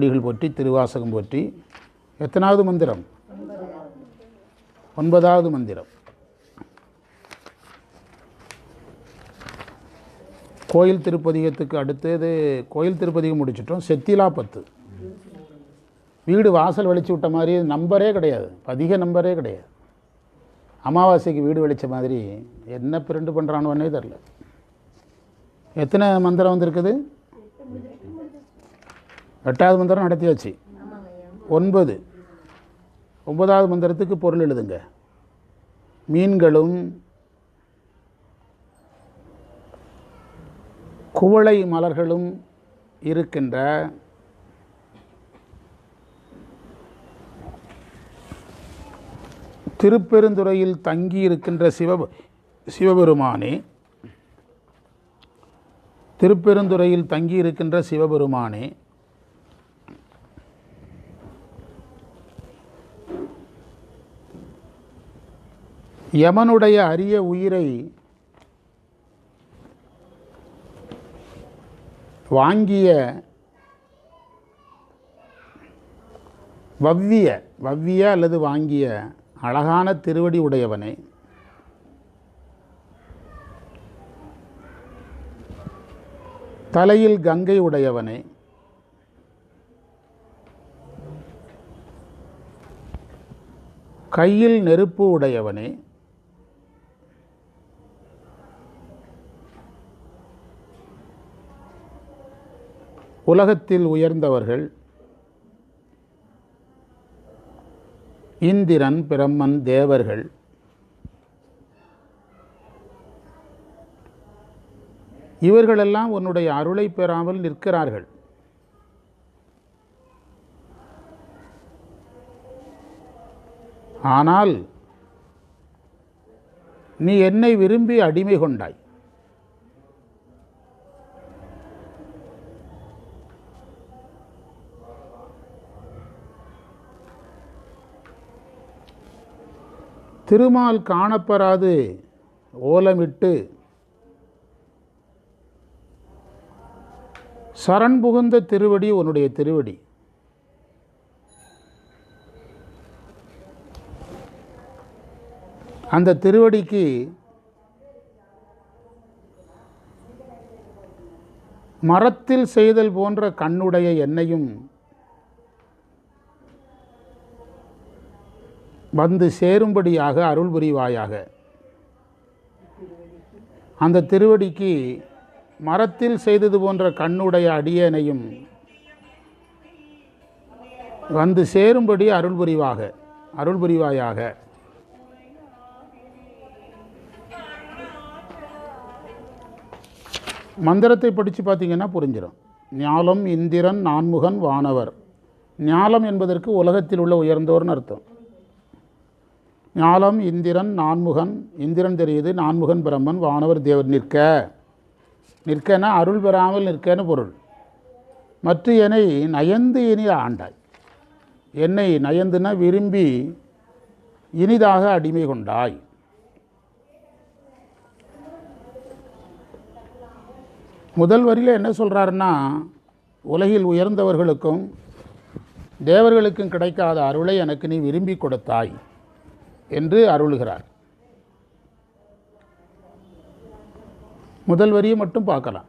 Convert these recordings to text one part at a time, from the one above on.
குடிகள் போற்றி திருவாசகம் போற்றி. எத்தனாவது மந்திரம்? ஒன்பதாவது மந்திரம். கோயில் திருப்பதிகத்துக்கு அடுத்தது கோயில் திருப்பதிகம் முடிச்சிட்டோம். செத்திலா பத்து. வீடு வாசல் வெளிச்சு விட்ட மாதிரி நம்பரே கிடையாது. அதிக நம்பரே கிடையாது. அமாவாசைக்கு வீடு வெளிச்ச மாதிரி என்ன பிரிண்டு பண்ணுறானுவன்னே தெரில எத்தனை மந்திரம் வந்திருக்குது? எட்டாவது மந்திரம் நடத்தியாச்சு. ஒன்பது. ஒன்பதாவது மந்திரத்துக்கு பொருள் எழுதுங்க. மீன்களும் குவளை மலர்களும் இருக்கின்ற திருப்பெருந்துறையில் தங்கி இருக்கின்ற சிவ சிவபெருமானே திருப்பெருந்துறையில் தங்கி இருக்கின்ற சிவபெருமானே யமனுடைய அரிய உயிரை வாங்கிய வவ்விய வவ்விய அல்லது வாங்கிய அழகான திருவடி உடையவனை. தலையில் கங்கை உடையவனை. கையில் நெருப்பு உடையவனே. உலகத்தில் உயர்ந்தவர்கள் இந்திரன் பிரம்மன் தேவர்கள். இவர்களெல்லாம் உன்னுடைய அருளை பெறாமல் நிற்கிறார்கள். ஆனால் நீ என்னை விரும்பி அடிமை கொண்டாய். திருமால் காணப்பெறாது. ஓலமிட்டு. சரண் புகுந்த திருவடி உன்னுடைய திருவடி. அந்த திருவடிக்கு மரத்தில் செய்தல் போன்ற கண்ணுடைய என்னையும் வந்து சேரும்படியாக அருள் புரிவாயாக. அந்த திருவடிக்கு மரத்தில் செய்தது போன்ற கண்ணுடைய அடியனையும் வந்து சேரும்படி அருள் புரிவாக அருள் புரிவாயாக. மந்திரத்தை படித்து பார்த்தீங்கன்னா புரிஞ்சிடும் ஞாலம் இந்திரன் நான்முகன் வானவர். ஞாலம் என்பதற்கு உலகத்தில் உள்ள உயர்ந்தோர்னு அர்த்தம். ஞாலம் இந்திரன் நான்முகன். இந்திரன் தெரியுது நான்முகன் பிரம்மன் வானவர் தேவர் நிற்க. நிற்கனா அருள் பெறாமல் நிற்கன்னு பொருள். மற்ற என்னை நயந்து இனி ஆண்டாய். என்னை நயந்துன விரும்பி இனிதாக அடிமை கொண்டாய். முதல் வரியில் என்ன சொல்கிறாருன்னா உலகில் உயர்ந்தவர்களுக்கும் தேவர்களுக்கும் கிடைக்காத அருளை எனக்கு நீ விரும்பி கொடுத்தாய். என்று அருளுகிறார். முதல் வரியை மட்டும் பார்க்கலாம்.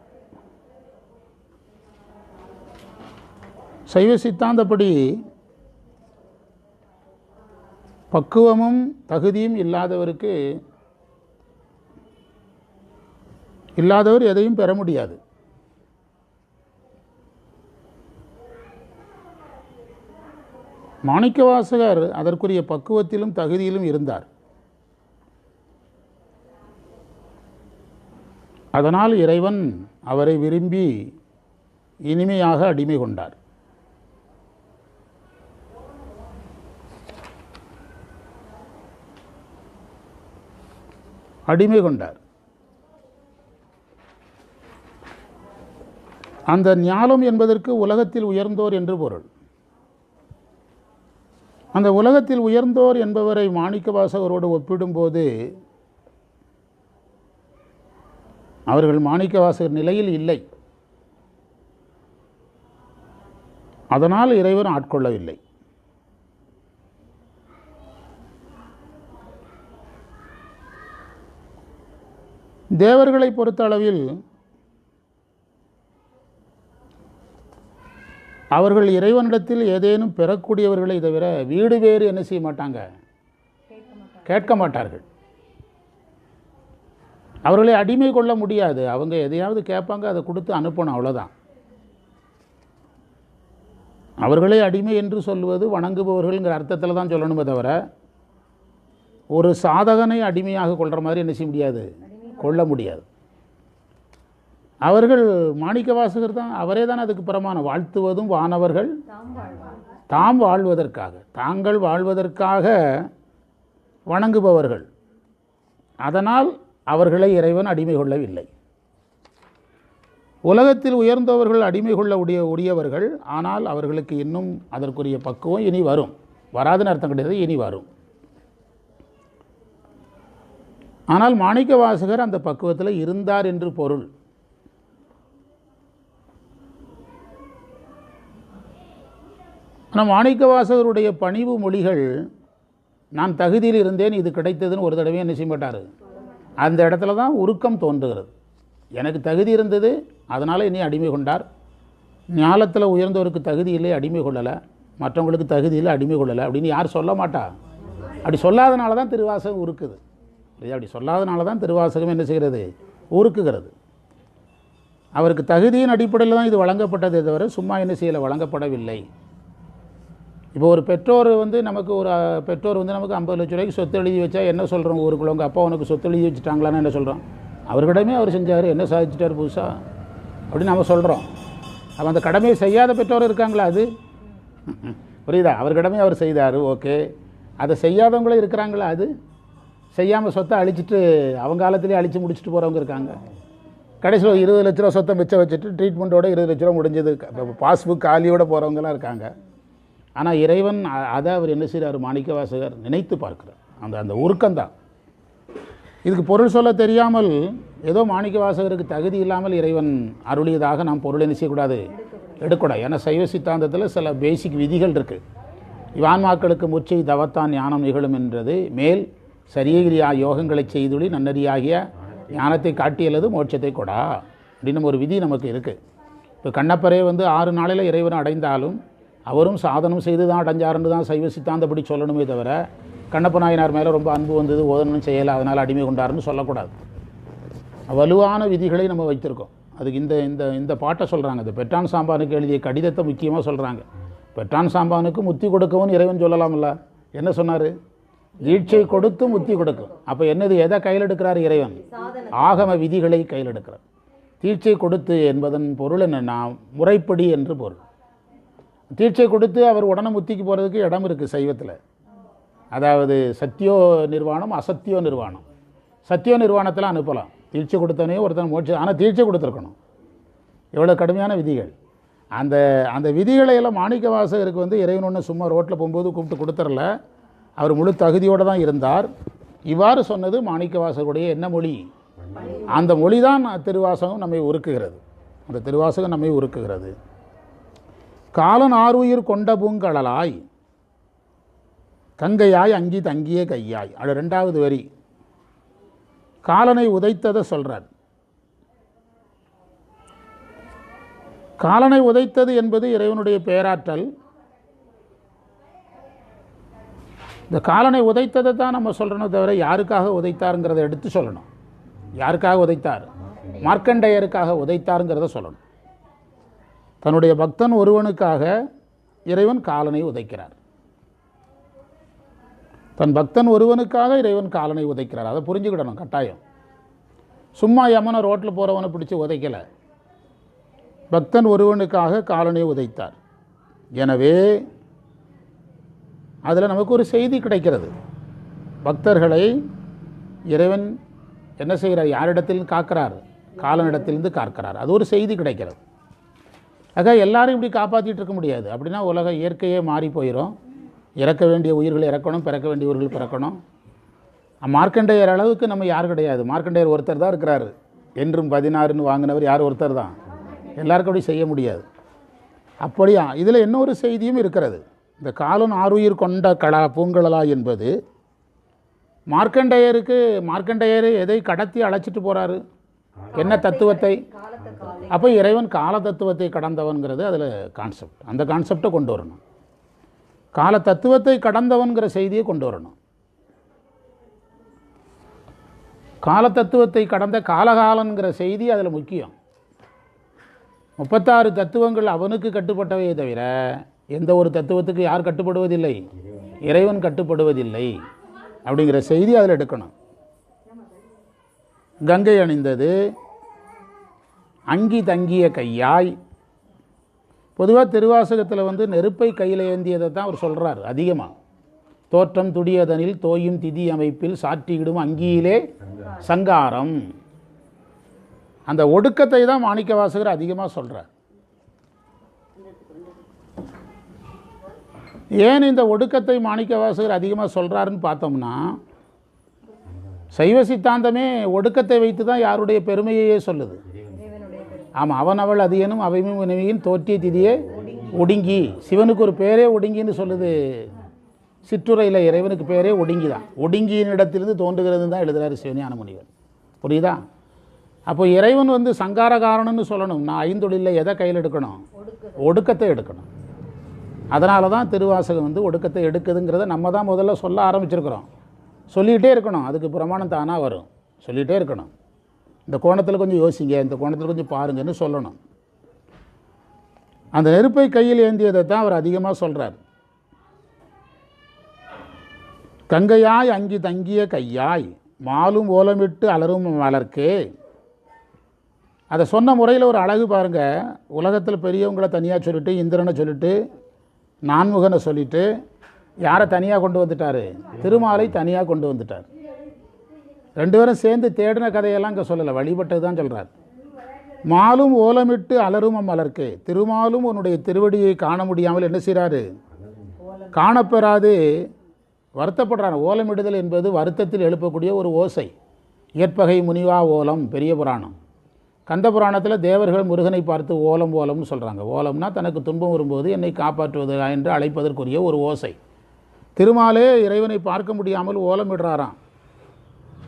சைவ சித்தாந்தப்படி பக்குவமும் தகுதியும் இல்லாதவருக்கு இல்லாதவர் எதையும் பெற முடியாது. மாணிக்கவாசகர் அதற்குரிய பக்குவத்திலும் தகுதியிலும் இருந்தார். அதனால் இறைவன் அவரை விரும்பி இனிமையாக அடிமை கொண்டார். அடிமை கொண்டார். அந்த ஞானம் என்பதற்கு உலகத்தில் உயர்ந்தோர் என்று பொருள். அந்த உலகத்தில் உயர்ந்தோர் என்பவரை மாணிக்க வாசகரோடு ஒப்பிடும்போது அவர்கள் மாணிக்க வாசகர் நிலையில் இல்லை. அதனால் இறைவன் ஆட்கொள்ளவில்லை. தேவர்களை பொறுத்த அளவில் அவர்கள் இறைவனிடத்தில் ஏதேனும் பெறக்கூடியவர்களை தவிர வீடு வேறு என்ன செய்ய மாட்டாங்க? கேட்க மாட்டார்கள். அவர்களை அடிமை கொள்ள முடியாது. அவங்க எதையாவது கேட்பாங்க அதை கொடுத்து அனுப்பணும் அவ்வளோதான் அவர்களே அடிமை என்று சொல்வது வணங்குபவர்கள்ங்கிற அர்த்தத்தில் தான் சொல்லணுமே தவிர ஒரு சாதகனை அடிமையாக கொள்கிற மாதிரி என்ன செய்ய முடியாது? கொள்ள முடியாது. அவர்கள் மாணிக்க வாசகர் தான் அவரே தான் அதுக்கு பிரமாணம் வாழ்த்துவதும் வானவர்கள் தாம் வாழ்வதற்காக தாங்கள் வாழ்வதற்காக வணங்குபவர்கள். அதனால் அவர்களை இறைவன் அடிமை கொள்ளவில்லை. உலகத்தில் உயர்ந்தவர்கள் அடிமை கொள்ள உடைய உடையவர்கள் ஆனால் அவர்களுக்கு இன்னும் அதற்குரிய பக்குவம் இனி வரும். வராதுன்னு அர்த்தம் கிடையாது இனி வரும். ஆனால் மாணிக்க வாசகர் அந்த பக்குவத்தில் இருந்தார் என்று பொருள். ஆனால் மாணிக்கவாசகருடைய பணிவு மொழிகள் நான் தகுதியில் இருந்தேன் இது கிடைத்ததுன்னு ஒரு தடவை என்ன செய்ய மாட்டார். அந்த இடத்துல தான் உருக்கம் தோன்றுகிறது. எனக்கு தகுதி இருந்தது அதனால் என்னை அடிமை கொண்டார். ஞாலத்தில் உயர்ந்தவருக்கு தகுதி இல்லை அடிமை கொள்ளலை. மற்றவங்களுக்கு தகுதி இல்லை அடிமை கொள்ளலை அப்படின்னு யார் சொல்ல மாட்டா? அப்படி சொல்லாதனால தான் திருவாசகம் உருக்குது. இல்லையா? அப்படி சொல்லாதனால தான் திருவாசகம் என்ன செய்கிறது? உருக்குகிறது. அவருக்கு தகுதியின் அடிப்படையில் தான் இது வழங்கப்பட்டதே தவிர சும்மா என்ன செய்யலை வழங்கப்படவில்லை. இப்போ ஒரு பெற்றோர் வந்து நமக்கு ஒரு பெற்றோர் வந்து நமக்கு ஐம்பது லட்ச ரூபாய்க்கு சொத்து எழுதி வச்சா என்ன சொல்கிறோம் ஊருக்குள்ள? உங்கள் அப்பா உனக்கு சொத்து எழுதி வச்சுட்டாங்களான்னு என்ன சொல்கிறோம் அவர்கிடமே அவர் செஞ்சார். என்ன சாதிச்சிட்டார் புதுசாக அப்படின்னு நம்ம சொல்கிறோம் அப்போ அந்த கடமையை செய்யாத பெற்றோர் இருக்காங்களா அது? புரியுதா? அவர்கிடமே அவர் செய்தார். ஓகே. அதை செய்யாதவங்களும் இருக்கிறாங்களா அது? செய்யாமல் சொத்தை அழிச்சிட்டு அவங்க காலத்திலே அழித்து முடிச்சுட்டு போகிறவங்க இருக்காங்க. கடைசியில் ஒரு இருபது லட்ச ரூபா சொத்தை மிச்சம் வச்சுட்டு ட்ரீட்மெண்ட்டோட இருபது லட்ச ரூபா முடிஞ்சது. பாஸ்புக் காலியோட போகிறவங்கலாம் இருக்காங்க. ஆனால் இறைவன் அதை அவர் என்ன செய்கிறார் மாணிக்க வாசகர் நினைத்து பார்க்கிறார். அந்த அந்த உருக்கம்தான். இதுக்கு பொருள் சொல்ல தெரியாமல் ஏதோ மாணிக்க வாசகருக்கு தகுதி இல்லாமல் இறைவன் அருளியதாக நாம் பொருள் என்ன செய்யக்கூடாது? எடுக்கக்கூடாது. ஏன்னா சைவ சித்தாந்தத்தில் சில பேசிக் விதிகள் இருக்குது இவான்மாக்களுக்கு முச்சை தவத்தான் ஞானம் நிகழும் என்றது மேல் சரியகிரியா யோகங்களை செய்துள்ளி நன்னறியாகிய ஞானத்தை காட்டியல்லது மோட்சத்தை கொடா. அப்படின்னு ஒரு விதி நமக்கு இருக்குது இப்போ கண்ணப்பரே வந்து ஆறு நாளில் இறைவன் அடைந்தாலும் அவரும் சாதனம் செய்து தான் அடைஞ்சாருன்னு தான் சைவ சித்தாந்தப்படி சொல்லணுமே தவிர கண்ணப்ப நாயனார் மேலே ரொம்ப அன்பு வந்தது ஓதனும் செய்யலை அதனால் அடிமை கொண்டாருன்னு சொல்லக்கூடாது. வலுவான விதிகளை நம்ம வைத்திருக்கோம். அதுக்கு இந்த இந்த இந்த பாட்டை சொல்கிறாங்க இந்த பெற்றான் சாம்பானுக்கு எழுதிய கடிதத்தை முக்கியமாக சொல்கிறாங்க பெற்றான் சாம்பானுக்கு முத்தி கொடுக்கவும் இறைவன் சொல்லலாம்ல. என்ன சொன்னார்? ஈட்சை கொடுத்து முத்தி கொடுக்கும். அப்போ என்னது எதை கையில் எடுக்கிறார் இறைவன்? ஆகம விதிகளை கையில் எடுக்கிறார் தீட்சை கொடுத்து என்பதன் பொருள் என்னென்னா முறைப்படி என்று பொருள். தீட்சை கொடுத்து அவர் உடனே முத்திக்கு போகிறதுக்கு இடம் இருக்குது சைவத்தில். அதாவது சத்தியோ நிர்வாணம் அசத்தியோ நிர்வாணம். சத்தியோ நிர்வாணத்தில் அனுப்பலாம். தீட்சை கொடுத்தனே ஒருத்தன் மோட்சி ஆனால் தீட்சை கொடுத்துருக்கணும். எவ்வளோ கடுமையான விதிகள். அந்த அந்த விதிகளை எல்லாம் மாணிக்க வாசகருக்கு வந்து இறைவன் சும்மா ரோட்டில் போகும்போது கூப்பிட்டு கொடுத்துடல அவர் முழு தகுதியோடு தான் இருந்தார். இவ்வாறு சொன்னது மாணிக்க வாசகருடைய என்ன மொழி? அந்த மொழி தான் திருவாசகம் நம்மை உருக்குகிறது. அந்த திருவாசகம் நம்மை உருக்குகிறது. காலன் ஆறுயிர் கொண்ட பூங்கடலாய் கங்கையாய் அங்கி தங்கிய கையாய். அது ரெண்டாவது வரி. காலனை உதைத்ததை சொல்கிறார் காலனை உதைத்தது என்பது இறைவனுடைய பேராற்றல். இந்த காலனை உதைத்ததை தான் நம்ம சொல்கிறோம் தவிர யாருக்காக உதைத்தாருங்கிறத எடுத்து சொல்லணும். யாருக்காக உதைத்தார்? மார்க்கண்டேயருக்காக உதைத்தாருங்கிறத சொல்லணும். தன்னுடைய பக்தன் ஒருவனுக்காக இறைவன் காலனை உதைக்கிறார். தன் பக்தன் ஒருவனுக்காக இறைவன் காலனை உதைக்கிறார். அதை புரிஞ்சுக்கிடணும் கட்டாயம். சும்மா யமனை ரோட்டில் போகிறவனை பிடிச்சி உதைக்கலை. பக்தன் ஒருவனுக்காக காலனை உதைத்தார். எனவே அதில் நமக்கு ஒரு செய்தி கிடைக்கிறது. பக்தர்களை இறைவன் என்ன செய்கிறார்? யாரிடத்தில் காக்கிறார்? காலனிடத்திலிருந்து காக்கிறார். அது ஒரு செய்தி கிடைக்கிறது. ஆக எல்லாரும் இப்படி காப்பாற்றிட்டு இருக்க முடியாது. அப்படின்னா உலக இயற்கையே மாறி போயிடும் இறக்க வேண்டிய உயிர்கள் இறக்கணும் பிறக்க வேண்டிய உயிர்கள் பிறக்கணும். மார்க்கண்டேயர் அளவுக்கு நம்ம யார் கிடையாது. மார்க்கண்டேயர் ஒருத்தர் தான் இருக்கிறாரு. என்றும் பதினாறுன்னு வாங்கினவர் யார்? ஒருத்தர் தான். எல்லாருக்கும் அப்படி செய்ய முடியாது. அப்படியா? இதில் இன்னொரு செய்தியும் இருக்கிறது. இந்த காலன் ஆறுயிர் கொண்ட கலா பூங்கலா என்பது மார்க்கண்டேயருக்கு மார்க்கண்டேயர் எதை கடத்தி அழைச்சிட்டு போகிறாரு என்ன தத்துவத்தை? அப்போ இறைவன் கால தத்துவத்தை கடந்தவன்கிறது அதில் கான்செப்ட் அந்த கான்செப்டை கொண்டு வரணும். கால தத்துவத்தை கடந்தவன்கிற செய்தியை கொண்டு வரணும். கால தத்துவத்தை கடந்த காலகாலங்கிற செய்தி அதில் முக்கியம். முப்பத்தாறு தத்துவங்கள் அவனுக்கு கட்டுப்பட்டவையே தவிர எந்த ஒரு தத்துவத்துக்கு யார் கட்டுப்படுவதில்லை? இறைவன் கட்டுப்படுவதில்லை அப்படிங்கிற செய்தி அதில் எடுக்கணும். கங்கை அணிந்தது அங்கி தங்கிய கையாய். பொதுவாக திருவாசகத்தில் வந்து நெருப்பை கையில் ஏந்தியதை தான் அவர் சொல்கிறார் அதிகமாக தோற்றம் துடியதனில் தோயும் திதி அமைப்பில் சாற்றியிடும் அங்கியிலே சங்காரம். அந்த ஒடுக்கத்தை தான் மாணிக்க வாசகர் அதிகமாக சொல்கிறார் ஏன் இந்த ஒடுக்கத்தை மாணிக்க வாசகர் அதிகமாக சொல்கிறாருன்னு பார்த்தோம்னா சைவ சித்தாந்தமே ஒடுக்கத்தை வைத்து தான் யாருடைய பெருமையையே சொல்லுது. ஆமாம் அவன் அவள் அது எனும் அவையும் உணவியின் தோற்றிய திதியே ஒடுங்கி. சிவனுக்கு ஒரு பேரே ஒடுங்கின்னு சொல்லுது. சிற்றுரையில் இறைவனுக்கு பேரே ஒடுங்கி தான் ஒடுங்கியின் இடத்திலிருந்து தோன்றுகிறது தான் எழுதுறாரு சிவஞான முனிவர் புரியுதா? அப்போ இறைவன் வந்து சங்கார காரணம்னு சொல்லணும். நான் ஐந்தொழிலில் எதை கையில் எடுக்கணும்? ஒடுக்கத்தை எடுக்கணும். அதனால தான் திருவாசகம் வந்து ஒடுக்கத்தை எடுக்குதுங்கிறத நம்ம தான் முதல்ல சொல்ல ஆரம்பிச்சிருக்கிறோம். சொல்லிகிட்டே இருக்கணும். அதுக்கு பிரமாணம் தானாக வரும். சொல்லிகிட்டே இருக்கணும். இந்த கோணத்தில் கொஞ்சம் யோசிங்க இந்த கோணத்தில் கொஞ்சம் பாருங்கன்னு சொல்லணும். அந்த நெருப்பை கையில் ஏந்தியதை தான் அவர் அதிகமாக சொல்கிறார் கங்கையாய் அங்கி தங்கிய கையாய் மாலும் ஓலமிட்டு அலரும் மலர்க்கே. அதை சொன்ன முறையில் ஒரு அழகு பாருங்கள் உலகத்தில் பெரியவங்களை தனியாக சொல்லிவிட்டு இந்திரனை சொல்லிட்டு நான்முகனை சொல்லிட்டு யாரை தனியாக கொண்டு வந்துட்டார்? திருமாலை தனியாக கொண்டு வந்துட்டார். ரெண்டு பேரும் சேர்ந்து தேடின கதையெல்லாம் இங்கே சொல்லலை வழிபட்டது தான் சொல்கிறார் மாலும் ஓலமிட்டு அலரும் அம்மலர்க்கு திருமாலும் உன்னுடைய திருவடியை காண முடியாமல் என்ன செய்கிறாரு காணப்பெறாது வருத்தப்படுறான் ஓலமிடுதல் என்பது வருத்தத்தில் எழுப்பக்கூடிய ஒரு ஓசை. இயற்பகை முனிவா ஓலம் பெரிய புராணம். கந்த புராணத்தில் தேவர்கள் முருகனை பார்த்து ஓலம் ஓலம்னு சொல்கிறாங்க ஓலம்னா தனக்கு துன்பம் வரும்போது என்னை காப்பாற்றுவது என்று அழைப்பதற்குரிய ஒரு ஓசை. திருமாலே இறைவனை பார்க்க முடியாமல் ஓலமிடுறாராம்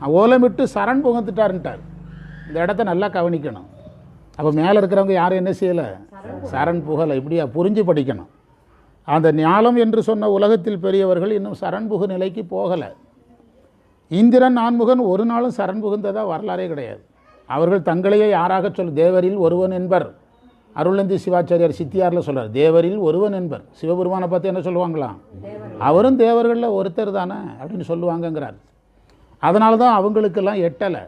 ஓலமிட்டு சரண் புகுந்துட்டாருன்ட்டார். இந்த இடத்த நல்லா கவனிக்கணும். அப்போ மேலே இருக்கிறவங்க யாரும் என்ன செய்யலை? சரண் புகலை இப்படியா புரிஞ்சு படிக்கணும். அந்த ஞாலம் என்று சொன்ன உலகத்தில் பெரியவர்கள் இன்னும் சரண் புகு நிலைக்கு போகலை. இந்திரன் நான்முகன் ஒரு நாளும் சரண் புகுந்ததாக வரலாறே கிடையாது. அவர்கள் தங்களையே யாராக சொல் தேவரில் ஒருவன் என்பர். அருளந்தி சிவாச்சாரியார் சித்தியாரில் சொல்கிறார் தேவரில் ஒருவன் என்பர். சிவபெருமானை பார்த்து என்ன சொல்லுவாங்களாம்? அவரும் தேவர்களில் ஒருத்தர் தானே அப்படின்னு சொல்லுவாங்கங்கிறார். அதனால தான் அவங்களுக்கெல்லாம் எட்டலை.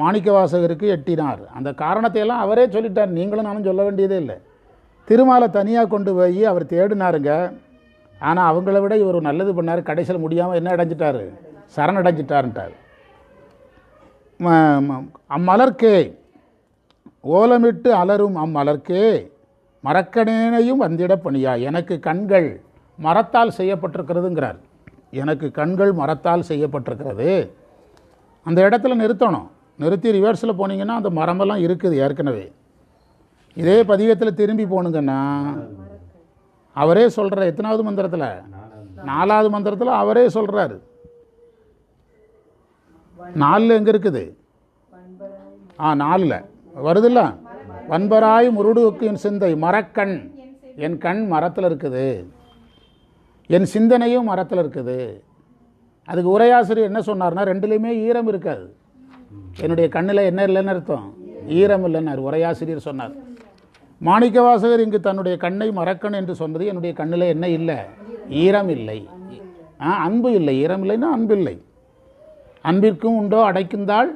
மாணிக்க வாசகருக்கு எட்டினார். அந்த காரணத்தை எல்லாம் அவரே சொல்லிட்டார். நீங்களும் நானும் சொல்ல வேண்டியதே இல்லை. திருமாலை தனியாக கொண்டு போய் அவர் தேடினாருங்க. ஆனால் அவங்கள விட இவர் நல்லது பண்ணார். கடைசியில் முடியாமல் என்ன அடைஞ்சிட்டாரு? சரணடைஞ்சிட்டாருன்ட்டார் அம்மலர்க்கே. ஓலமிட்டு அலரும் அம்மலர்க்கே. மரக்கணேனையும் வந்திட பணியா? எனக்கு கண்கள் மரத்தால் செய்யப்பட்டிருக்கிறதுங்கிறார். எனக்கு கண்கள் மரத்தால் செய்யப்பட்டிருக்கிறது. அந்த இடத்துல நிறுத்தணும். நிறுத்தி ரிவர்ஸில் போனீங்கன்னா அந்த மரமெல்லாம் இருக்குது ஏற்கனவே. இதே பதிகத்தில் திரும்பி போணுங்கன்னா அவரே சொல்கிற எத்தனாவது மந்திரத்தில்? நாலாவது மந்திரத்தில் அவரே சொல்கிறாரு நாலில் எங்கே இருக்குது? ஆ நாலில். வருதுல்ல? வன்பராய் முருடுவுக்கு என் சிந்தை மரக்கண். என் கண் மரத்தில் இருக்குது. என் சிந்தனையும் மரத்தில் இருக்குது. அதுக்கு உரையாசிரியர் என்ன சொன்னார்னா ரெண்டுலேயுமே ஈரம் இருக்காது. என்னுடைய கண்ணில் என்ன இல்லைன்னு அர்த்தம்? ஈரம் இல்லைன்னார் உரையாசிரியர் சொன்னார். மாணிக்க வாசகர் இங்கு தன்னுடைய கண்ணை மறக்கணும் என்று சொன்னது என்னுடைய கண்ணில் என்ன இல்லை? ஈரம் இல்லை. ஆ அன்பு இல்லை. ஈரம் இல்லைன்னா அன்பு இல்லை. அன்பிற்கும் உண்டோ? அடைக்குந்தால்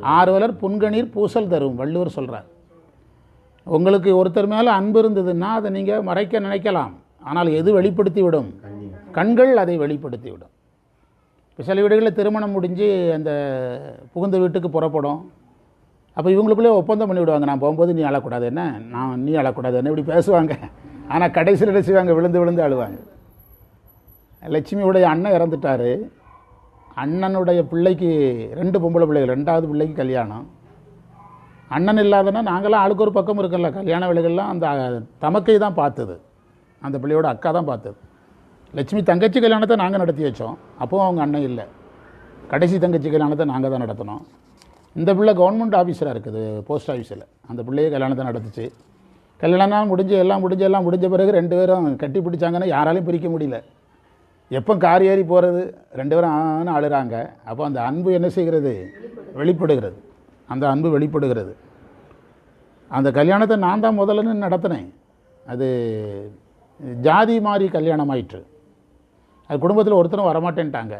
ஆர்வலர் புன்கணீர் பூசல் தரும் வள்ளுவர் சொல்கிறார் உங்களுக்கு ஒருத்தர் மேலே அன்பு இருந்ததுன்னா அதை நீங்கள் மறைக்க நினைக்கலாம். ஆனால் எது வெளிப்படுத்தி விடும் கண்கள் அதை வெளிப்படுத்தி விடும் இப்போ சில வீடுகளில் திருமணம் முடிஞ்சு அந்த புகுந்த வீட்டுக்கு புறப்படும். அப்போ இவங்களுக்குள்ளே ஒப்பந்தம் பண்ணி விடுவாங்க நான் போகும்போது நீ அழக்கூடாது என்ன? நான் நீ அழக்கூடாது என்ன இப்படி பேசுவாங்க? ஆனால் கடைசியில் என்ன செய்வாங்க? விழுந்து விழுந்து அழுவாங்க. லட்சுமியுடைய அண்ணன் இறந்துட்டார். அண்ணனுடைய பிள்ளைக்கு ரெண்டு பொம்பளை பிள்ளைகள் ரெண்டாவது பிள்ளைக்கு கல்யாணம். அண்ணன் இல்லாதனா நாங்களாம் ஆளுக்கு ஒரு பக்கம் இருக்கல கல்யாண வேலைகள்லாம் அந்த தமக்கை தான் பார்த்தது. அந்த பிள்ளையோட அக்கா தான் பார்த்தது. லட்சுமி தங்கச்சி கல்யாணத்தை நாங்கள் நடத்தி வச்சோம். அப்போவும் அவங்க அண்ணன் இல்லை. கடைசி தங்கச்சி கல்யாணத்தை நாங்கள் தான் நடத்தினோம். இந்த பிள்ளை கவர்மெண்ட் ஆஃபீஸராக இருக்குது போஸ்ட் ஆஃபீஸில் அந்த பிள்ளையே கல்யாணத்தை நடத்துச்சு. கல்யாணம் முடிஞ்சு எல்லாம் முடிஞ்சு எல்லாம் முடிஞ்ச பிறகு ரெண்டு பேரும் கட்டி பிடிச்சாங்கன்னா யாராலையும் பிரிக்க முடியல. எப்போ கார் ஏறி போகிறது ரெண்டு பேரும் ஆனு அழுகிறாங்க அப்போ அந்த அன்பு என்ன செய்கிறது? வெளிப்படுகிறது. அந்த அன்பு வெளிப்படுகிறது. அந்த கல்யாணத்தை நான் தான் முதல்லன்னு நடத்தினேன். அது ஜாதி மாதிரி கல்யாணம் ஆயிற்று அது குடும்பத்தில் ஒருத்தரும் வரமாட்டேன்ட்டாங்க.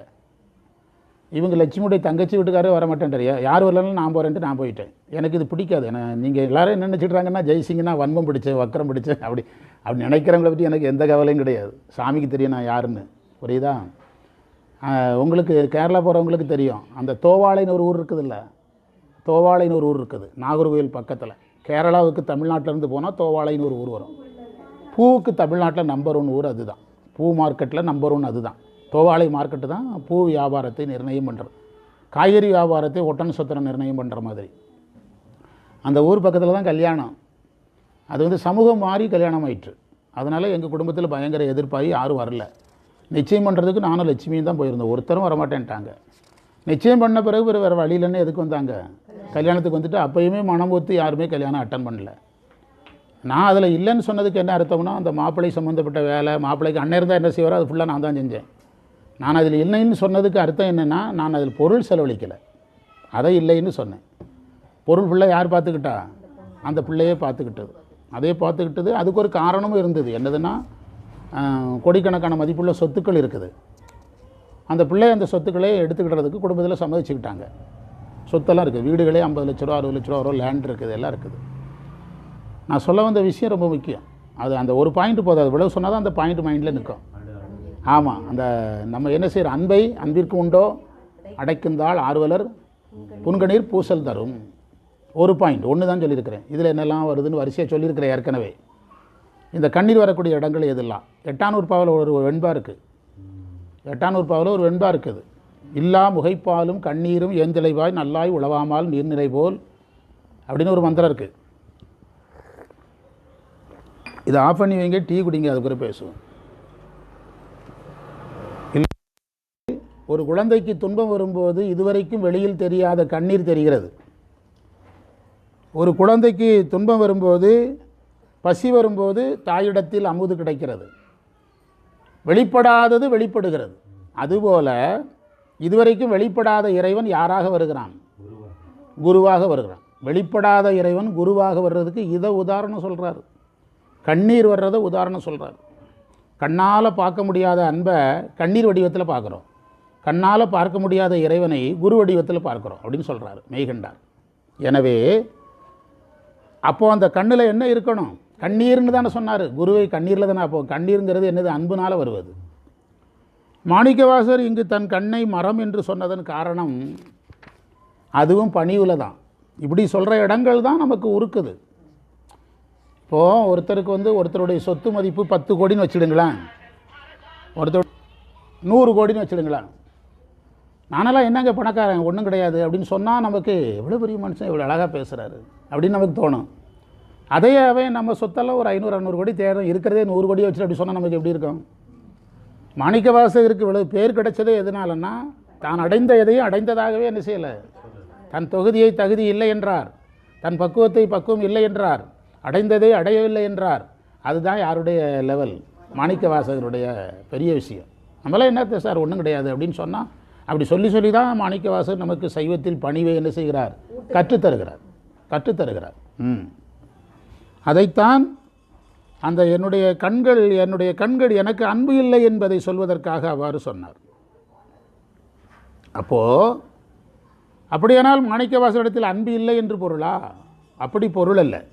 இவங்க லட்சுமியுடைய தங்கச்சி வீட்டுக்காரே வரமாட்டேன்றார் யார் வரலன்னு நான் போகிறேன்ட்டு நான் போயிட்டேன். எனக்கு இது பிடிக்காது. ஏன்னா நீங்கள் எல்லோரும் என்ன நினச்சிட்றாங்கன்னா ஜெய்சிங்னா வன்மம் பிடிச்சேன் வக்கரம் பிடிச்சேன் அப்படி அப்படி நினைக்கிறவங்கள பற்றி எனக்கு எந்த கவலையும் கிடையாது. சாமிக்கு தெரியும் நான் யாருன்னு. புரியுதா? உங்களுக்கு கேரளா போகிறவங்களுக்கு தெரியும். அந்த தோவாளைன்னு ஒரு ஊர் இருக்குதுல்ல? தோவாளைன்னு ஒரு ஊர் இருக்குது. நாகர்கோவில் பக்கத்தில். கேரளாவுக்கு தமிழ்நாட்டிலேருந்து போனால் தோவாளைன்னு ஒரு ஊர் வரும். பூவுக்கு தமிழ்நாட்டில் நம்பர் ஒன் ஊர் அதுதான். பூ மார்க்கெட்டில் நம்பர் ஒன் அதுதான். தோவாளை மார்க்கெட்டு தான் பூ வியாபாரத்தை நிர்ணயம் பண்ணுறது காய்கறி வியாபாரத்தை ஒட்டன் சொத்தனை நிர்ணயம் பண்ணுற மாதிரி. அந்த ஊர் பக்கத்தில் தான் கல்யாணம். அது வந்து சமூகம் மாறி கல்யாணம் ஆயிற்று அதனால் எங்கள் குடும்பத்தில் பயங்கர எதிர்ப்பாகி யாரும் வரல. நிச்சயம் பண்ணுறதுக்கு நானும் லட்சுமியும் தான் போயிருந்தோம். ஒருத்தரும் வரமாட்டேன்ட்டாங்க. நிச்சயம் பண்ண பிறகு வேறு வேறு வழியிலன்னு எதுக்கு வந்தாங்க? கல்யாணத்துக்கு வந்துட்டு அப்பயுமே மனம் ஒத்து யாருமே கல்யாணம் அட்டன் பண்ணல. நான் அதில் இல்லைன்னு சொன்னதுக்கு என்ன அர்த்தம்னா அந்த மாப்பிள்ளை சம்மந்தப்பட்ட வேலை மாப்பிள்ளைக்கு அண்ணன் இருந்தால் என்ன செய்வாரோ அது ஃபுல்லாக நான் தான் செஞ்சேன். நான் அதில் இல்லைன்னு சொன்னதுக்கு அர்த்தம் என்னென்னா நான் அதில் பொருள் செலவழிக்கலை. அதை இல்லைன்னு சொன்னேன். பொருள் ஃபுல்லாக யார் பார்த்துக்கிட்டா? அந்த பிள்ளையே பார்த்துக்கிட்டது. அதே பார்த்துக்கிட்டது. அதுக்கு ஒரு காரணமும் இருந்தது. என்னதுன்னா கோடிக்கணக்கான மதிப்புள்ள சொத்துக்கள் இருக்குது. அந்த பிள்ளை அந்த சொத்துக்களை எடுத்துக்கிட்டதுக்கு குடும்பத்தில் சம்மதிச்சுக்கிட்டாங்க. சொத்தெல்லாம் இருக்குது. வீடுகளே ஐம்பது லட்ச ரூபா அறுபது லட்ச ரூபா வரும். லேண்ட் இருக்குது. எல்லாம் இருக்குது. நான் சொல்ல வந்த விஷயம் ரொம்ப முக்கியம். அது அந்த ஒரு பாயிண்ட் போதாது விளவு சொன்னால் தான் அந்த பாயிண்ட் மைண்டில் நிற்கும். ஆமாம் அந்த நம்ம என்ன செய்கிற அன்பை அன்பிற்கு உண்டோ? அடைக்குந்தால் ஆர்வலர் புன்கணீர் பூசல் தரும். ஒரு பாயிண்ட் ஒன்று தான் சொல்லியிருக்கிறேன். இதில் என்னெல்லாம் வருதுன்னு வரிசையாக சொல்லியிருக்கிறேன் ஏற்கனவே. இந்த கண்ணீர் வரக்கூடிய இடங்கள் எதெல்லாம் எட்டானூர் பாவில் ஒரு வெண்பா இருக்குது எட்டானூர் பாவில் ஒரு வெண்பா இருக்குது. இல்லா முகைப்பாலும் கண்ணீரும் ஏந்திலைவாய் நல்லாய் உழவாமால் நீர்நிலை போல் அப்படின்னு ஒரு மந்திரம் இருக்குது இதை ஆஃப் பண்ணி வைங்க டீ குடிங்க அதுக்கு பேசுவோம். ஒரு குழந்தைக்கு துன்பம் வரும்போது இதுவரைக்கும் வெளியில் தெரியாத கண்ணீர் தெரிகிறது. ஒரு குழந்தைக்கு துன்பம் வரும்போது பசி வரும்போது தாயிடத்தில் அமுது கிடைக்கிறது. வெளிப்படாதது வெளிப்படுகிறது. அதுபோல இதுவரைக்கும் வெளிப்படாத இறைவன் யாராக வருகிறான்? குருவாக வருகிறான். வெளிப்படாத இறைவன் குருவாக வர்றதுக்கு இதை உதாரணம் சொல்கிறாரு கண்ணீர் வர்றதை உதாரணம் சொல்கிறார் கண்ணால் பார்க்க முடியாத அன்பை கண்ணீர் வடிவத்தில் பார்க்குறோம். கண்ணால் பார்க்க முடியாத இறைவனை குரு வடிவத்தில் பார்க்குறோம் அப்படின்னு சொல்கிறாரு மெய்கண்டார். எனவே அப்போது அந்த கண்ணில் என்ன இருக்கணும்? கண்ணீர்னு தானே சொன்னார். குருவை கண்ணீரில் தானே அப்போ கண்ணீருங்கிறது என்னது? அன்புனால் வருவது. மாணிக்கவாசர் இங்கு தன் கண்ணை மரம் என்று சொன்னதன் காரணம் அதுவும் பணிவில் தான் இப்படி சொல்கிற இடங்கள் தான் நமக்கு உருக்குது. இப்போது ஒருத்தருக்கு வந்து ஒருத்தருடைய சொத்து மதிப்பு பத்து கோடின்னு வச்சுடுங்களேன். ஒருத்தர் நூறு கோடின்னு வச்சுடுங்களேன். நானெல்லாம் என்னங்க பணக்காரன்? ஒன்றும் கிடையாது. அப்படின்னு சொன்னால் நமக்கு எவ்வளோ பெரிய மனுஷன் இவ்வளோ அழகாக பேசுகிறாரு அப்படின்னு நமக்கு தோணும். அதையாவே நம்ம சொத்தெல்லாம் ஒரு ஐநூறு அறநூறு கோடி தேடும் இருக்கிறதே நூறு கோடி வச்சுட்டு அப்படி சொன்னால் நமக்கு எப்படி இருக்கும்? மாணிக்கவாசகருக்கு இவ்வளவு பேர் கிடைச்சதே எதனாலன்னா தான் அடைந்த எதையும் அடைந்ததாகவே என்ன செய்யலை? தன் தொகுதியை தகுதி இல்லை என்றார். தன் பக்குவத்தை பக்குவம் இல்லை என்றார். அடைந்ததை அடையவில்லை என்றார். அதுதான் யாருடைய லெவல் மாணிக்கவாசகருடைய பெரிய விஷயம். நம்மளாம் என்ன சார் ஒன்றும் கிடையாது அப்படின்னு சொன்னால் அப்படி சொல்லி சொல்லி தான் மாணிக்கவாசகர் நமக்கு சைவத்தில் பணிவை என்ன செய்கிறார்? கற்றுத்தருகிறார். கற்றுத்தருகிறார். ம். அதைத்தான் அந்த என்னுடைய கண்கள் என்னுடைய கண்கள் எனக்கு அன்பு இல்லை என்பதை சொல்வதற்காக அவ்வாறு சொன்னார். அப்போது அப்படியானால் மாணிக்கவாசகரிடத்தில் அன்பு இல்லை என்று பொருளா? அப்படி பொருள் அல்ல.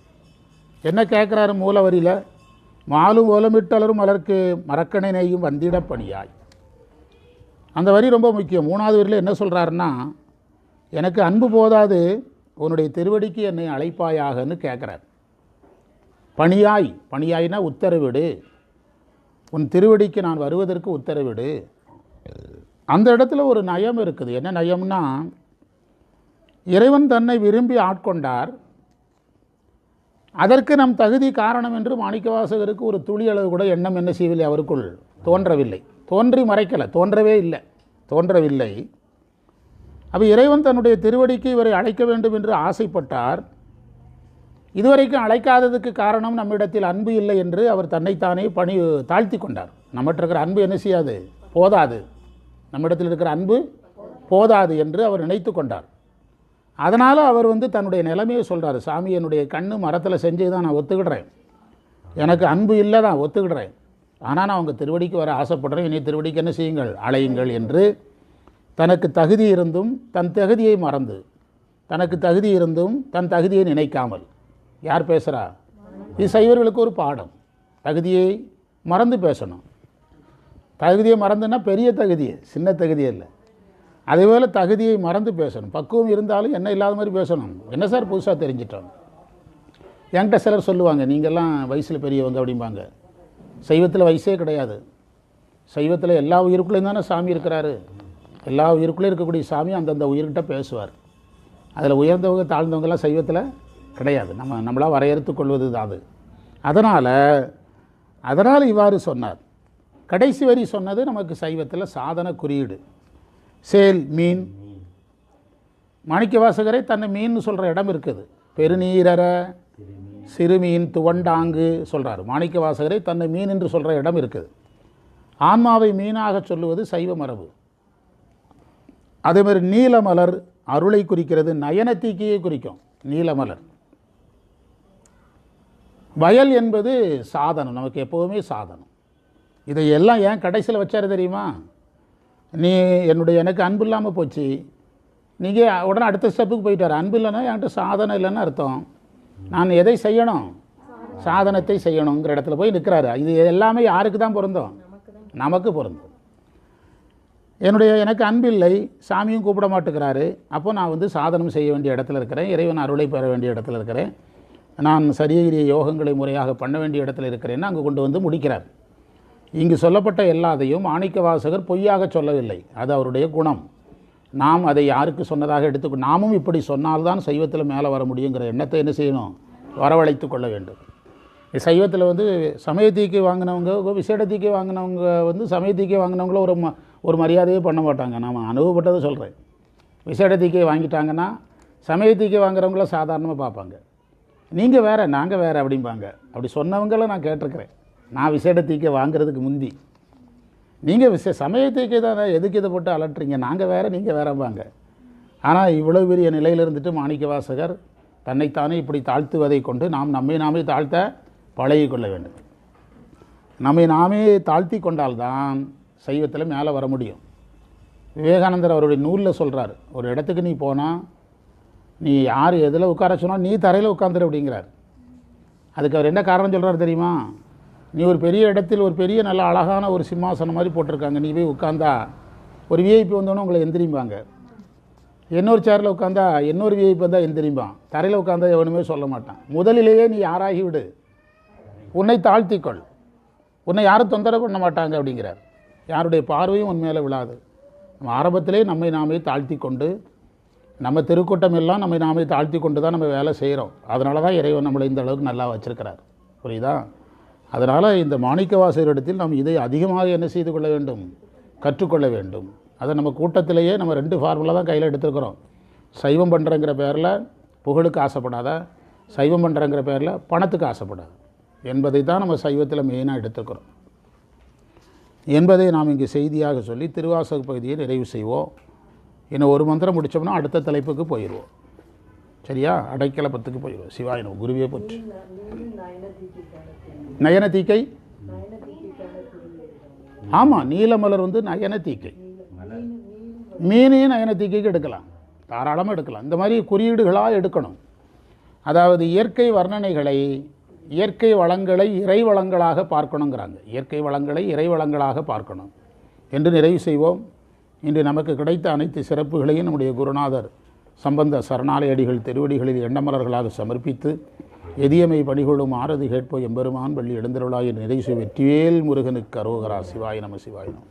என்ன கேட்குறாரு மூலவரியில் மாலும் ஓலமிட்டலரும் மலர்க்கு மரக்கணை நெய்யும் வந்திட பணியாய். அந்த வரி ரொம்ப முக்கியம். மூணாவது வரியில் என்ன சொல்கிறாருன்னா எனக்கு அன்பு போதாது உன்னுடைய திருவடிக்கு என்னை அழைப்பாயாகன்னு கேட்குறார். பணியாய் பணியாய்னா உத்தரவிடு. உன் திருவடிக்கு நான் வருவதற்கு உத்தரவிடு. அந்த இடத்துல ஒரு நயம் இருக்குது. என்ன நயம்னா இறைவன் தன்னை விரும்பி ஆட்கொண்டார். அதற்கு நம் தகுதி காரணம் என்று மாணிக்கவாசகருக்கு ஒரு துளி அளவு கூட எண்ணம் என்ன செய்யவில்லை அவருக்குள். தோன்றவில்லை. தோன்றி மறைக்கலை. தோன்றவே இல்லை. தோன்றவில்லை. அப்போ இறைவன் தன்னுடைய திருவடிக்கு இவரை அழைக்க வேண்டும் என்று ஆசைப்பட்டார். இதுவரைக்கும் அழைக்காததுக்கு காரணம் நம்மிடத்தில் அன்பு இல்லை என்று அவர் தன்னைத்தானே பணி தாழ்த்தி கொண்டார். நம்மகிட்ட இருக்கிற அன்பு என்ன செய்யாது? போதாது. நம்மிடத்தில் இருக்கிற அன்பு போதாது என்று அவர் நினைத்து கொண்டார். அதனால் அவர் வந்து தன்னுடைய நிலைமையை சொல்கிறார் சாமி என்னுடைய கண்ணு மரத்தில் செஞ்சு தான் நான் ஒத்துக்கிடுறேன். எனக்கு அன்பு இல்லை தான் ஒத்துக்கிடுறேன். ஆனால் நான் அவங்க திருவடிக்கு வர ஆசைப்படுறேன். இனி திருவடிக்கு என்ன செய்யுங்கள்? அலையுங்கள் என்று தனக்கு தகுதி இருந்தும் தன் தகுதியை மறந்து தனக்கு தகுதி இருந்தும் தன் தகுதியை நினைக்காமல் யார் பேசுகிறா இது சைவர்களுக்கு ஒரு பாடம். தகுதியை மறந்து பேசணும். தகுதியை மறந்துன்னா பெரிய தகுதியை சின்ன தகுதி இல்லை அதேபோல் தகுதியை மறந்து பேசணும். பக்குவம் இருந்தாலும் என்ன இல்லாத மாதிரி பேசணும். என்ன சார் புதுசாக தெரிஞ்சிட்டோம்? என்கிட்ட சிலர் சொல்லுவாங்க நீங்கள்லாம் வயசில் பெரியவங்க அப்படிம்பாங்க. சைவத்தில் வயசே கிடையாது. சைவத்தில் எல்லா உயிருக்குள்ளேயும் தானே சாமி இருக்கிறாரு. எல்லா உயிருக்குள்ளேயும் இருக்கக்கூடிய சாமி அந்தந்த உயிர்கிட்ட பேசுவார். அதில் உயர்ந்தவங்க தாழ்ந்தவங்கெல்லாம் சைவத்தில் கிடையாது. நம்ம நம்மளாக வரையறுத்து கொள்வது தான் அது. அதனால் அதனால் இவ்வாறு சொன்னார். கடைசி வரி சொன்னது நமக்கு சைவத்தில் சாதன குறியீடு. சேல் மீன். மாணிக்கவாசகரை தன்னை மீன் சொல்கிற இடம் இருக்குது. பெருநீரற சிறுமீன் துவண்டாங்கு சொல்கிறார் மாணிக்கவாசகரை தன்னை மீன் என்று சொல்கிற இடம் இருக்குது. ஆன்மாவை மீனாக சொல்லுவது சைவ மரபு. அதே மாதிரி நீலமலர் அருளை குறிக்கிறது நயனத்தீக்கியை குறிக்கும். நீலமலர். வயல் என்பது சாதனம். நமக்கு எப்போவுமே சாதனம். இதை எல்லாம் ஏன் கடைசியில் வச்சாரு தெரியுமா? நீ என்னுடைய எனக்கு அன்பு இல்லாமல் போச்சு. நீங்கள் உடனே அடுத்த ஸ்டெப்புக்கு போயிட்டார். அன்பு இல்லைன்னா என்கிட்ட சாதனை இல்லைன்னு அர்த்தம். நான் எதை செய்யணும்? சாதனத்தை செய்யணுங்கிற இடத்துல போய் நிற்கிறாரு இது எல்லாமே யாருக்கு தான் பொருந்தும்? நமக்கு பொருந்தும். என்னுடைய எனக்கு அன்பில்லை சாமியும் கூப்பிட மாட்டேங்கிறாரு. அப்போ நான் வந்து சாதனம் செய்ய வேண்டிய இடத்துல இருக்கிறேன். இறைவன் அருளை பெற வேண்டிய இடத்துல இருக்கிறேன். நான் சரியகிரிய யோகங்களை முறையாக பண்ண வேண்டிய இடத்துல இருக்கிறேன்னு அங்கே கொண்டு வந்து முடிக்கிறார். இங்கு சொல்லப்பட்ட எல்லாத்தையும் மாணிக்க வாசகர் பொய்யாக சொல்லவில்லை. அது அவருடைய குணம். நாம் அதை யாருக்கு சொன்னதாக எடுத்துக்கொ நாமும் இப்படி சொன்னால்தான் சைவத்தில் மேலே வர முடியுங்கிற எண்ணத்தை என்ன செய்யணும்? வரவழைத்து கொள்ள வேண்டும். சைவத்தில் வந்து சமயத்தீக்கை வாங்கினவங்க விசேடத்தீக்கை வாங்கினவங்க வந்து சமயத்தீக்கை வாங்கினவங்கள ஒரு ம ஒரு மரியாதையே பண்ண மாட்டாங்க. நாம் அனுபவப்பட்டதை சொல்கிறேன் விசேடத்தீக்கை வாங்கிட்டாங்கன்னா சமயத்தீக்கை வாங்குறவங்கள சாதாரணமாக பார்ப்பாங்க. நீங்கள் வேறு நாங்கள் வேறு அப்படிம்பாங்க. அப்படி சொன்னவங்கள நான் கேட்டிருக்கிறேன். நான் விசேடத்தீக்கை வாங்குறதுக்கு முந்தி. நீங்கள் விசே சமயத்தீக்கை தானே. எதுக்கு இதை போட்டு அலட்டுறீங்க? நாங்கள் வேறு நீங்கள் வேறம்பாங்க. ஆனால் இவ்வளோ பெரிய நிலையில் இருந்துட்டு மாணிக்க வாசகர் தன்னைத்தானே இப்படி தாழ்த்துவதை கொண்டு நாம் நம்மை நாமே தாழ்த்த பழகி கொள்ள வேண்டும். நம்மை நாமே தாழ்த்தி கொண்டால்தான் சைவத்தில் மேலே வர முடியும். விவேகானந்தர் அவருடைய நூலில் சொல்கிறார் ஒரு இடத்துக்கு நீ போனால் நீ யார் எதில் உட்கார சொன்னால் நீ தரையில் உட்காந்துரு அப்படிங்கிறார். அதுக்கு அவர் என்ன காரணம் சொல்கிறார் தெரியுமா? நீ ஒரு பெரிய இடத்தில் ஒரு பெரிய நல்ல அழகான ஒரு சிம்மாசனம் மாதிரி போட்டிருக்காங்க. நீ போய் உட்காந்தா ஒரு விஐபி வந்தோன்னே உங்களை எந்திரிம்பாங்க. இன்னொரு சேரில் உட்காந்தா இன்னொரு விஐபி வந்தால் எந்திரிம்பான். தரையில் உட்காந்தா எவனுமே சொல்ல மாட்டான். முதலிலேயே நீ யாராகி விடு. உன்னை தாழ்த்திக்கொள். உன்னை யாரும் தொந்தரவு பண்ண மாட்டாங்க அப்படிங்கிறார். யாருடைய பார்வையும் உன் மேலே விழாது. நம்ம ஆரம்பத்திலே நம்மை நாமே தாழ்த்தி கொண்டு நம்ம திருக்கூட்டம் எல்லாம் நம்மை நாமே தாழ்த்தி கொண்டு தான் நம்ம வேலை செய்கிறோம் அதனால தான் இறைவன் நம்மளை இந்த அளவுக்கு நல்லா வச்சுருக்கிறார். புரியுதா? அதனால் இந்த மாணிக்கவாசகரிடத்தில் நாம் இதை அதிகமாக என்ன செய்து கொள்ள வேண்டும்? கற்றுக்கொள்ள வேண்டும். அதை நம்ம கூட்டத்திலேயே நம்ம ரெண்டு ஃபார்முலா தான் கையில் எடுத்துருக்குறோம். சைவம் பண்ணுறங்கிற பேரில் புகழுக்கு ஆசைப்படாத சைவம் பண்ணுறங்கிற பேரில் பணத்துக்கு ஆசைப்படாது என்பதை தான் நம்ம சைவத்தில் மெயினாக எடுத்துக்கிறோம் என்பதை நாம் இங்கு செய்தியாக சொல்லி திருவாசக பகுதியை நிறைவு செய்வோம். இன்னும் ஒரு மந்திரம் முடித்தோம்னா அடுத்த தலைப்புக்கு போயிடுவோம் சரியா? அடைக்கலப்பத்துக்கு போயிடுவோம் சிவாயினம் குருவே போச்சு நயன தீக்கை ஆமாம் நீலமலர் வந்து நயன தீக்கை மீனையும் நயன தீக்கைக்கு எடுக்கலாம். தாராளமாக எடுக்கலாம். இந்த மாதிரி குறியீடுகளாக எடுக்கணும். அதாவது இயற்கை வர்ணனைகளை இயற்கை வளங்களை இறை வளங்களாக பார்க்கணுங்கிறாங்க. இயற்கை வளங்களை இறை வளங்களாக பார்க்கணும். என்று நிறைவு செய்வோம். இன்று நமக்கு கிடைத்த அனைத்து சிறப்புகளையும் நம்முடைய குருநாதர் சம்பந்த சரணாலயடிகள் திருவடிகளில் எண்ணமலர்களாக சமர்ப்பித்து எதியமை பணிகொள்ளும் ஆரதி கேட்போ எம்பெருமான் வள்ளி எழுந்தருளாய் நிறைசு வெற்றிவேல் முருகனுக்கு அரோகரா சிவாய நம சிவாய நம.